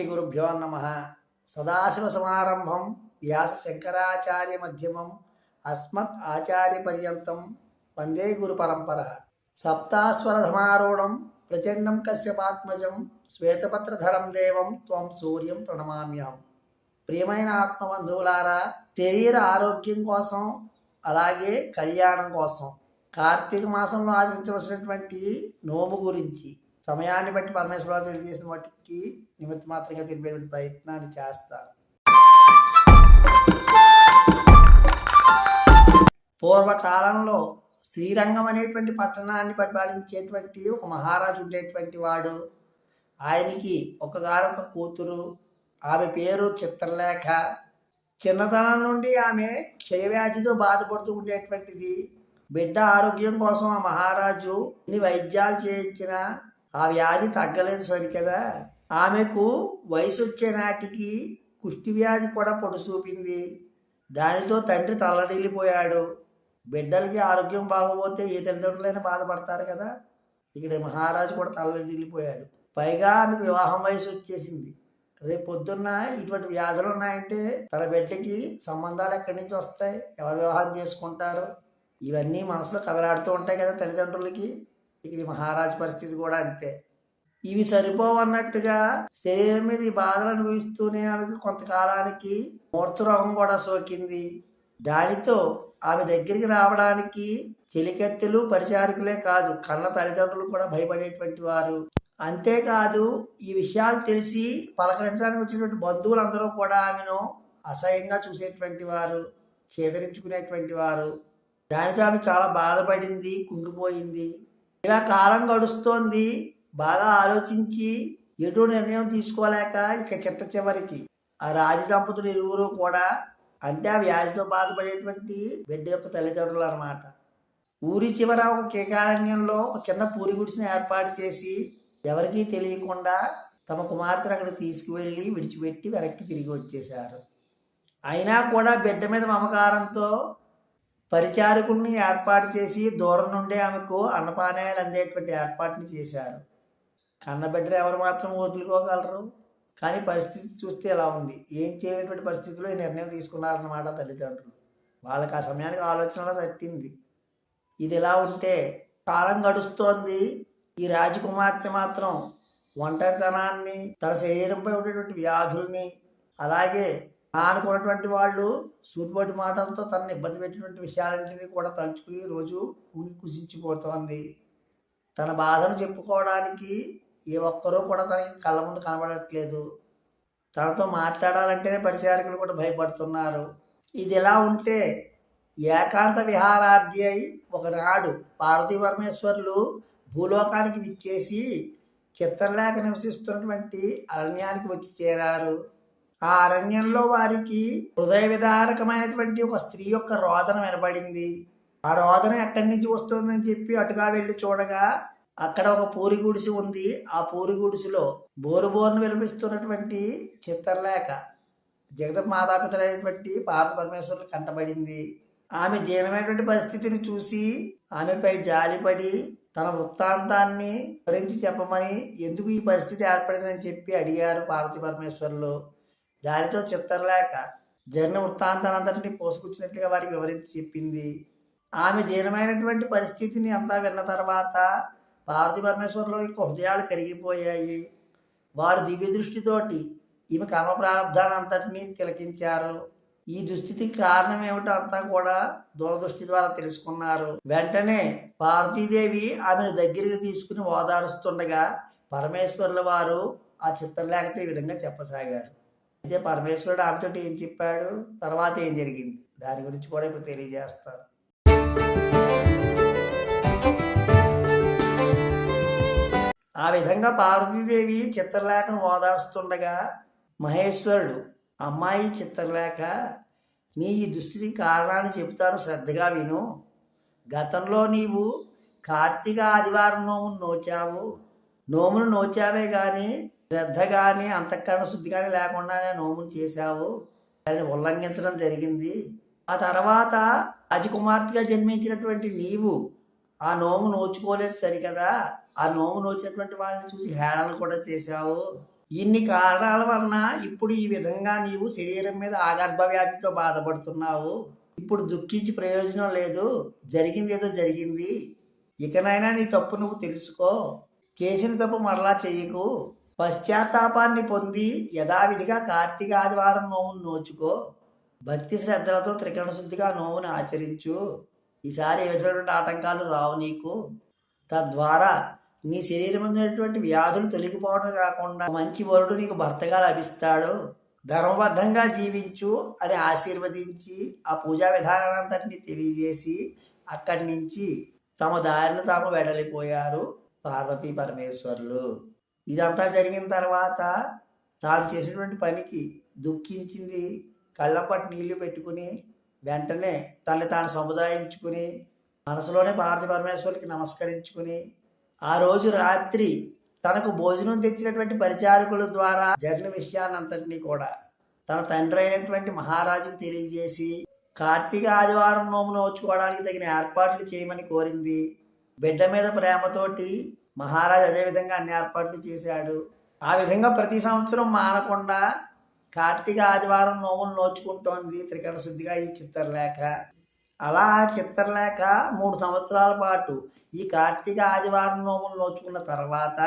శ్రీ గురుభ్యో నమ సదాశివ సమారంభం వ్యాస శంకరాచార్య మధ్యమం అస్మత్ ఆచార్య పర్యంతం వందే గురు పరంపర సప్తాస్వరధమారూఢం ప్రచండం కశ్యపాత్మజం శ్వేతపత్రధరం దేవం త్వం సూర్యం ప్రణమామ్యం ప్రియమైన ఆత్మబంధువులారా శరీర ఆరోగ్యం కోసం అలాగే కళ్యాణం కోసం। కార్తీక మాసంలో ఆశించవలసినటువంటి నోము గురించి। సమయాన్ని బట్టి పరమేశ్వరరావు తెలియజేసిన వాటికి నిమిత్త మాత్రంగా తెలిపేటువంటి ప్రయత్నాన్ని చేస్తారు పూర్వకాలంలో శ్రీరంగం అనేటువంటి పట్టణాన్ని పరిపాలించేటువంటి ఒక మహారాజు ఉండేటువంటి వాడు. ఆయనకి ఒకగారొక కూతురు ఆమె పేరు చిత్రలేఖ. చిన్నతనం నుండి ఆమె క్షయవ్యాధితో బాధపడుతూ ఉండేటువంటిది. బిడ్డ ఆరోగ్యం కోసం ఆ మహారాజు ఇన్ని వైద్యాలు చేయించినా ఆ వ్యాధి తగ్గలేదు సరికదా ఆమెకు వయసు వచ్చే నాటికి కుష్టి వ్యాధి కూడా పొడి చూపింది. దానితో తండ్రి తల్లడిల్లిపోయాడు. బిడ్డలకి ఆరోగ్యం బాగోపోతే ఏ తల్లిదండ్రులైనా బాధపడతారు కదా. ఇక్కడ మహారాజు కూడా తల్లడిల్లిపోయాడు. పైగా ఆమెకు వివాహం వయసు వచ్చేసింది రేపు పొద్దున్న ఇటువంటి వ్యాధులు ఉన్నాయంటే తన బిడ్డకి సంబంధాలు ఎక్కడి నుంచి వస్తాయి? ఎవరు వివాహం చేసుకుంటారు? ఇవన్నీ మనసులో కదలాడుతూ ఉంటాయి కదా తల్లిదండ్రులకి. ఇక్కడ మహారాజ్ మహారాజు పరిస్థితి కూడా అంతే. ఇవి సరిపోవన్నట్టుగా శరీరం మీద ఈ బాధలు అనుభవిస్తూనే ఆమెకు కొంతకాలానికి మూర్ఛ రోగం కూడా సోకింది. దానితో ఆమె దగ్గరికి రావడానికి చెలికత్తెలు పరిచారకులే కాదు కన్న తల్లిదండ్రులు కూడా భయపడేటువంటి వారు. అంతేకాదు ఈ విషయాలు తెలిసి పలకరించడానికి వచ్చినటువంటి బంధువులందరూ కూడా ఆమెను అసహ్యంగా చూసేటువంటి వారు చేదరించుకునేటువంటి వారు. దానితో ఆమె చాలా బాధపడింది కుంగిపోయింది. ఇలా కాలం గడుస్తోంది. బాగా ఆలోచించి ఎటు నిర్ణయం తీసుకోలేక ఇక చిట్ట చివరికి ఆ రాజు దంపతులు ఇరువురు కూడా అంటే ఆ వ్యాధితో బాధపడేటువంటి బిడ్డ యొక్క తల్లిదండ్రులు అన్నమాట. ఊరి చివర ఒక కేకారణ్యంలో ఒక చిన్న పూరి గుడిసెని ఏర్పాటు చేసి ఎవరికీ తెలియకుండా తమ కుమార్తెను అక్కడికి తీసుకువెళ్ళి విడిచిపెట్టి వెనక్కి తిరిగి వచ్చేశారు. అయినా కూడా బిడ్డ మీద మమకారంతో పరిచారకుల్ని ఏర్పాటు చేసి దూరం నుండే ఆమెకు అన్నపానాయాలు అందేటువంటి ఏర్పాటుని చేశారు. కన్నబిడ్డలు ఎవరు మాత్రం వదులుకోగలరు? కానీ పరిస్థితి చూస్తే ఎలా ఉంది. ఏం చేయనటువంటి పరిస్థితిలో ఈ నిర్ణయం తీసుకున్నారన్నమాట తల్లిదండ్రులు. వాళ్ళకి ఆ సమయానికి ఆలోచన తట్టింది. ఇది ఇలా ఉంటే కాలం గడుస్తోంది. ఈ రాజకుమార్తె మాత్రం ఒంటరితనాన్ని తన శరీరంపై ఉండేటువంటి వ్యాధుల్ని అలాగే అనుకున్నటువంటి వాళ్ళు సూటిపోటి మాటలతో తనని ఇబ్బంది పెట్టినటువంటి విషయాలన్నింటినీ కూడా తలుచుకుని రోజు కూలి కుసించిపోతోంది తన బాధను చెప్పుకోవడానికి ఏ ఒక్కరూ కూడా తనకి కళ్ళ ముందు కనబడట్లేదు. తనతో మాట్లాడాలంటేనే పరిచారకులు కూడా భయపడుతున్నారు. ఇది ఎలా ఉంటే ఏకాంత విహారార్థి అయి ఒకనాడు పార్వతీ పరమేశ్వర్లు భూలోకానికి విచ్చేసి చిత్రలేఖ నివసిస్తున్నటువంటి అరణ్యానికి వచ్చి చేరారు. ఆ అరణ్యంలో వారికి హృదయ విదారకమైనటువంటి ఒక స్త్రీ యొక్క రోదన వినబడింది ఆ రోదన ఎక్కడి నుంచి వస్తుందని చెప్పి అటుగా వెళ్ళి చూడగా అక్కడ ఒక పూరి గుడిసి ఉంది. ఆ పూరి గుడిసిలో బోరు బోరును విలపిస్తున్నటువంటి చిత్రలేఖ జగత మాతాపితలైనటువంటి భారత పరమేశ్వరులు కంటబడింది. ఆమె దీనమైనటువంటి పరిస్థితిని చూసి ఆమెపై జాలిపడి తన వృత్తాంతాన్ని వివరించి చెప్పమని ఎందుకు ఈ పరిస్థితి ఏర్పడిందని చెప్పి అడిగారు పార్వతీ పరమేశ్వరులు. దానితో చిత్తరలేక జరిగిన వృత్తాంతానంతటిని పోసుకొచ్చినట్లుగా వారికి వివరించి చెప్పింది. ఆమె దీనమైనటువంటి పరిస్థితిని అంతా విన్న తర్వాత పార్వతీ పరమేశ్వరుల యొక్క హృదయాలు కరిగిపోయాయి. వారు దివ్య దృష్టితోటి ఈమె కర్మ ప్రారంధాన్ని అంతటినీ తిలకించారు. ఈ దుస్థితికి కారణం ఏమిటో అంతా కూడా దూరదృష్టి ద్వారా తెలుసుకున్నారు. వెంటనే పార్వతీదేవి ఆమెను దగ్గరికి తీసుకుని ఓదారుస్తుండగా పరమేశ్వరుల వారు ఆ చిత్రలేఖతో ఈ విధంగా చెప్పసాగారు. అయితే పరమేశ్వరుడు ఆమెతో ఏం చెప్పాడు? తర్వాత ఏం జరిగింది? దాని గురించి కూడా ఇప్పుడు తెలియజేస్తాను. ఆ విధంగా పార్వతీదేవి చిత్రలేఖను ఓదార్స్తుండగా మహేశ్వరుడు అమ్మాయి చిత్రలేఖ నీ ఈ దుస్థితికి కారణాన్ని చెబుతాను శ్రద్ధగా విను. గతంలో నీవు కార్తీక ఆదివారం నోమును నోచావు. నోమును నోచావే కానీ శ్రద్ధ కానీ అంతఃకరణ శుద్ధి కానీ లేకుండానే నోమును చేశావు. దాన్ని ఉల్లంఘించడం జరిగింది. ఆ తర్వాత అజకుమార్తెగా జన్మించినటువంటి నీవు ఆ నోము నోచుకోలేదు సరికదా? ఆ నోము నోచినటువంటి వాళ్ళని చూసి హేళన కూడా చేశావు. ఇన్ని కారణాల వలన ఇప్పుడు ఈ విధంగా నీవు శరీరం మీద ఆగర్భ వ్యాధితో బాధపడుతున్నావు. ఇప్పుడు దుఃఖించి ప్రయోజనం లేదు. జరిగింది ఏదో జరిగింది. ఇకనైనా నీ తప్పు నువ్వు తెలుసుకో. చేసిన తప్పు మరలా చెయ్యకు పశ్చాత్తాపాన్ని పొంది యథావిధిగా కార్తీక ఆదివారం నోమును నోచుకో. భక్తి శ్రద్ధలతో త్రికరణ శుద్ధిగా నోవును ఆచరించు. ఈసారి ఏ విధమైనటువంటి ఆటంకాలు రావు నీకు. తద్వారా నీ శరీరం ఉన్నటువంటి వ్యాధులు తొలగిపోవడం కాకుండా మంచి వరుడు నీకు భర్తగా లభిస్తాడు. ధర్మబద్ధంగా జీవించు అని ఆశీర్వదించి ఆ పూజా విధానాన్నంతటిని తెలియజేసి అక్కడి నుంచి తమ దారిని తాము వెడలిపోయారు పార్వతీ పరమేశ్వరులు. ఇదంతా జరిగిన తర్వాత తాను చేసినటువంటి పనికి దుఃఖించింది. కళ్ళపట్టు నీళ్ళు పెట్టుకుని వెంటనే తనని తాను సముదాయించుకుని మనసులోనే భారత పరమేశ్వరికి నమస్కరించుకుని ఆ రోజు రాత్రి తనకు భోజనం తెచ్చినటువంటి పరిచారకుల ద్వారా జరిగిన విషయాన్నంతటినీ కూడా తన తండ్రి అయినటువంటి మహారాజుకు తెలియజేసి కార్తీక ఆదివారం నోము నోచుకోవడానికి తగిన ఏర్పాట్లు చేయమని కోరింది. బిడ్డ మీద ప్రేమతోటి మహారాజు అదేవిధంగా అన్ని ఏర్పాట్లు చేశాడు. ఆ విధంగా ప్రతి సంవత్సరం మానకుండా కార్తీక ఆదివారం నోములు నోచుకుంటోంది త్రికట శుద్ధిగా ఈ చిత్రలేఖ. అలా చిత్రలేఖ మూడు సంవత్సరాల పాటు ఈ కార్తీక ఆదివారం నోములు నోచుకున్న తర్వాత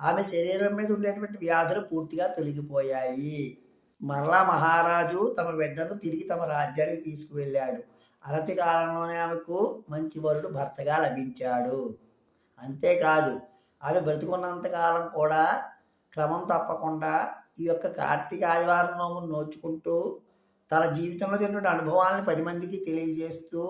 ఆమె శరీరం మీద ఉండేటువంటి వ్యాధులు పూర్తిగా తొలగిపోయాయి. మరలా మహారాజు తమ బిడ్డను తిరిగి తమ రాజ్యానికి తీసుకువెళ్ళాడు. అనతి కాలంలోనే ఆమెకు మంచి వరుడు భర్తగా లభించాడు. అంతేకాదు వాళ్ళు బ్రతికున్నంత కాలం కూడా క్రమం తప్పకుండా ఈ యొక్క కార్తీక ఆదివారం నోమును నోచుకుంటూ తన జీవితంలో జరిగినటువంటి అనుభవాలను పది మందికి తెలియజేస్తూ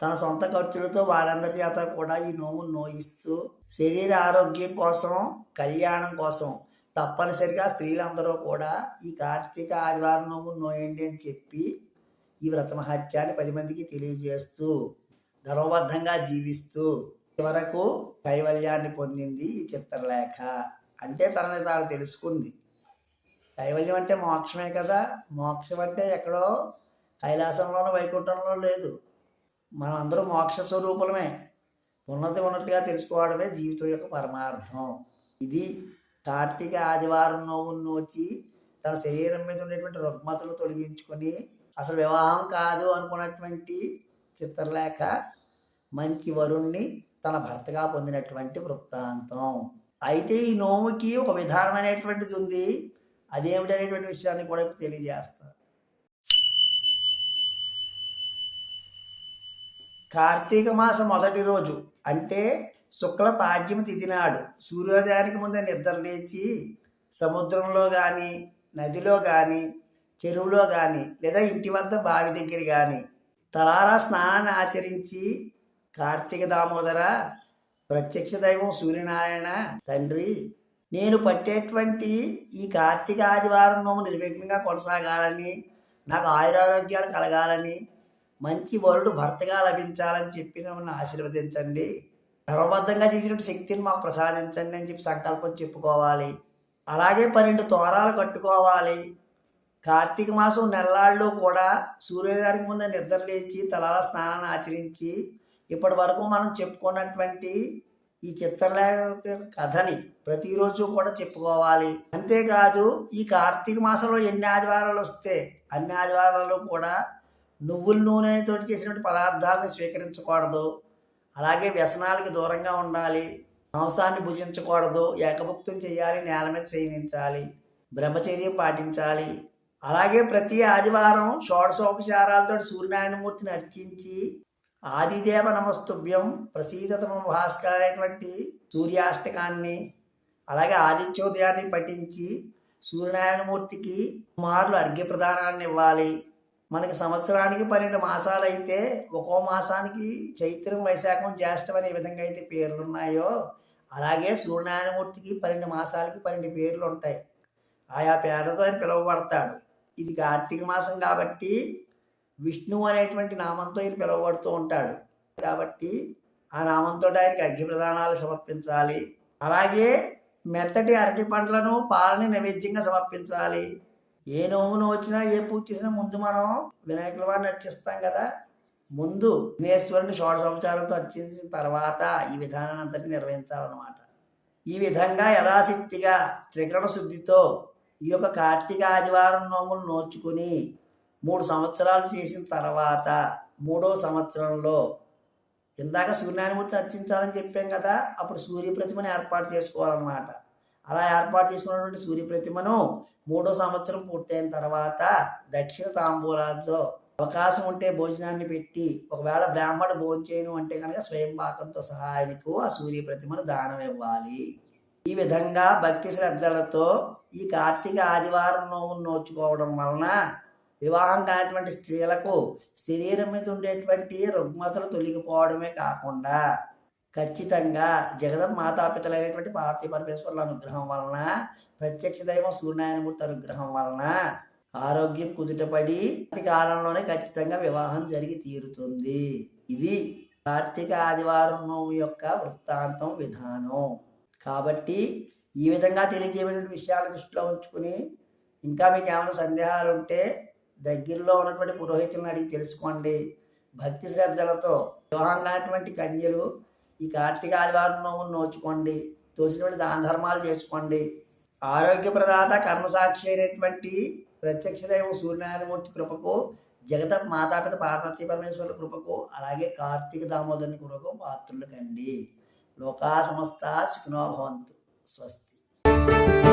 తన సొంత ఖర్చులతో వారందరి చేత కూడా ఈ నోమును నోయిస్తూ శరీర ఆరోగ్యం కోసం కళ్యాణం కోసం తప్పనిసరిగా స్త్రీలందరూ కూడా ఈ కార్తీక ఆదివారం నోమును నోయండి అని చెప్పి ఈ వ్రతమహత్యాన్ని పది మందికి తెలియజేస్తూ ధర్మబద్ధంగా జీవిస్తూ చివరకు కైవల్యాన్ని పొందింది ఈ చిత్రలేఖ. అంటే తనని తాను తెలుసుకుంది. కైవల్యం అంటే మోక్షమే కదా. మోక్షం అంటే ఎక్కడో కైలాసంలోనో వైకుంఠంలో లేదు. మనం అందరూ మోక్ష స్వరూపులమే. ఉన్నతి ఉన్నట్టుగా తెలుసుకోవడమే జీవితం యొక్క పరమార్థం. ఇది కార్తీక ఆదివారం నోవును వచ్చి తన శరీరం మీద ఉండేటువంటి రుగ్మతలు తొలగించుకొని అసలు వివాహం కాదు అనుకున్నటువంటి చిత్రలేఖ మంచి వరుణ్ణి తన భర్తగా పొందినటువంటి వృత్తాంతం. అయితే ఈ నోముకి ఒక విధానమైనటువంటిది ఉంది. అదేమిటనేటువంటి విషయాన్ని కూడా ఇప్పుడు తెలియజేస్తారు కార్తీక మాసం మొదటి రోజు అంటే శుక్ల పాడ్యమి తిథి నాడు సూర్యోదయానికి ముందే నిద్ర లేచి సముద్రంలో కానీ నదిలో కానీ చెరువులో కానీ లేదా ఇంటి వద్ద బావి దగ్గర కానీ తలారా స్నానాన్ని ఆచరించి కార్తీక దామోదర ప్రత్యక్ష దైవం సూర్యనారాయణ తండ్రి నేను పట్టేటువంటి ఈ కార్తీక ఆదివారం నోము నిర్విఘ్నంగా కొనసాగాలని నాకు ఆయురారోగ్యాలు కలగాలని మంచి వరుడు భర్తగా లభించాలని చెప్పి నన్ను ఆశీర్వదించండి. క్రమబద్ధంగా చేసినటువంటి శక్తిని మాకు ప్రసాదించండి అని చెప్పి సంకల్పం చెప్పుకోవాలి. అలాగే పన్నెండు తోరాలు కట్టుకోవాలి. కార్తీక మాసం నెల్లాళ్ళు కూడా సూర్యోదయానికి ముందు నిద్ర లేచి తలాల స్నానాన్ని ఆచరించి ఇప్పటి వరకు మనం చెప్పుకున్నటువంటి ఈ చిత్రలేఖ కథని ప్రతిరోజు కూడా చెప్పుకోవాలి. అంతేకాదు ఈ కార్తీక మాసంలో ఎన్ని ఆదివారాలు వస్తే అన్ని ఆదివారాలు కూడా నువ్వుల నూనెతో చేసినటువంటి పదార్థాలను స్వీకరించకూడదు. అలాగే వ్యసనాలకి దూరంగా ఉండాలి. మాంసాన్ని భుజించకూడదు. ఏకభుక్తం చేయాలి. నేల మీద సేవించాలి బ్రహ్మచర్యం పాటించాలి. అలాగే ప్రతి ఆదివారం షోడశోపచారాలతో సూర్యనారాయణమూర్తిని అర్చించి ఆదిదేవ నమస్తుభ్యం ప్రసీదతమ భాస్కర అనేటువంటి సూర్యాష్టకాన్ని అలాగే ఆదిత్యోదయాన్ని పఠించి సూర్యనారాయణమూర్తికి కుమారులు అర్ఘ్య ప్రదానాన్ని ఇవ్వాలి. మనకి సంవత్సరానికి పన్నెండు మాసాలు అయితే ఒక్కో మాసానికి చైత్రం వైశాఖం జ్యేష్టం అనే విధంగా అయితే పేర్లు ఉన్నాయో అలాగే సూర్యనారాయణమూర్తికి పన్నెండు మాసాలకి పన్నెండు పేర్లు ఉంటాయి ఆయా పేర్లతో ఆయన పిలువబడతాడు. ఇది కార్తీక మాసం కాబట్టి విష్ణువు అనేటువంటి నామంతో ఈయన పిలువబడుతూ ఉంటాడు. కాబట్టి ఆ నామంతో ఆయనకి అగ్ని ప్రదానాలు సమర్పించాలి. అలాగే మెత్తటి అరటి పండ్లను పాలని నైవేద్యంగా సమర్పించాలి. ఏ నోమును వచ్చినా ఏ పూజ చేసినా ముందు మనం వినాయకుల వారిని అర్చిస్తాం కదా. ముందు విఘ్నేశ్వరుని షోడశోపచారంతో అర్చించిన తర్వాత ఈ విధానాన్ని అంతటి నిర్వహించాలన్నమాట. ఈ విధంగా యథాశక్తిగా త్రికరణ శుద్ధితో ఈ యొక్క కార్తీక ఆదివారం నోములు నోచుకుని మూడు సంవత్సరాలు చేసిన తర్వాత మూడో సంవత్సరంలో ఇందాక సూర్యనారాయణమూర్తిని అర్చించాలని చెప్పాం కదా అప్పుడు సూర్య ప్రతిమను ఏర్పాటు చేసుకోవాలన్నమాట. అలా ఏర్పాటు చేసుకున్నటువంటి సూర్య ప్రతిమను మూడో సంవత్సరం పూర్తయిన తర్వాత దక్షిణ తాంబూలాలతో అవకాశం ఉంటే భోజనాన్ని పెట్టి ఒకవేళ బ్రాహ్మడు భోజనం చేయను అంటే కనుక స్వయం పాకంతో సహాయకు ఆ సూర్య ప్రతిమను దానం ఇవ్వాలి. ఈ విధంగా భక్తి శ్రద్ధలతో ఈ కార్తీక ఆదివారం నోమును నోచుకోవడం వలన వివాహం కానటువంటి స్త్రీలకు శరీరం మీద ఉండేటువంటి రుగ్మతలు తొలగిపోవడమే కాకుండా ఖచ్చితంగా జగదం మాతాపితలైనటువంటి పార్వతీ పరమేశ్వరుల అనుగ్రహం వలన ప్రత్యక్ష దైవం సూర్యనారాయణమూర్తి అనుగ్రహం వలన ఆరోగ్యం కుదుటపడి అతి కాలంలోనే ఖచ్చితంగా వివాహం జరిగి తీరుతుంది. ఇది కార్తీక ఆదివారం యొక్క వృత్తాంతం విధానం. కాబట్టి ఈ విధంగా తెలియజేయబడిన విషయాలు దృష్టిలో ఉంచుకుని ఇంకా మీకు ఏమైనా సందేహాలు ఉంటే దగ్గరలో ఉన్నటువంటి పురోహితులను అడిగి తెలుసుకోండి. భక్తి శ్రద్ధలతో వివాహంగానటువంటి కన్యలు ఈ కార్తీక ఆదివారం నోమును నోచుకోండి. తోచినటువంటి దాన ధర్మాలు చేసుకోండి. ఆరోగ్య ప్రదాత కర్మసాక్షి అయినటువంటి ప్రత్యక్ష దైవం సూర్యనారాయణమూర్తి కృపకు జగత మాతాపిత పార్వతీ పరమేశ్వరుల కృపకు అలాగే కార్తీక దామోదరుని కృపకు పాత్రులు కండి. లోకా సమస్త సుఖినో భవంతు. స్వస్తి.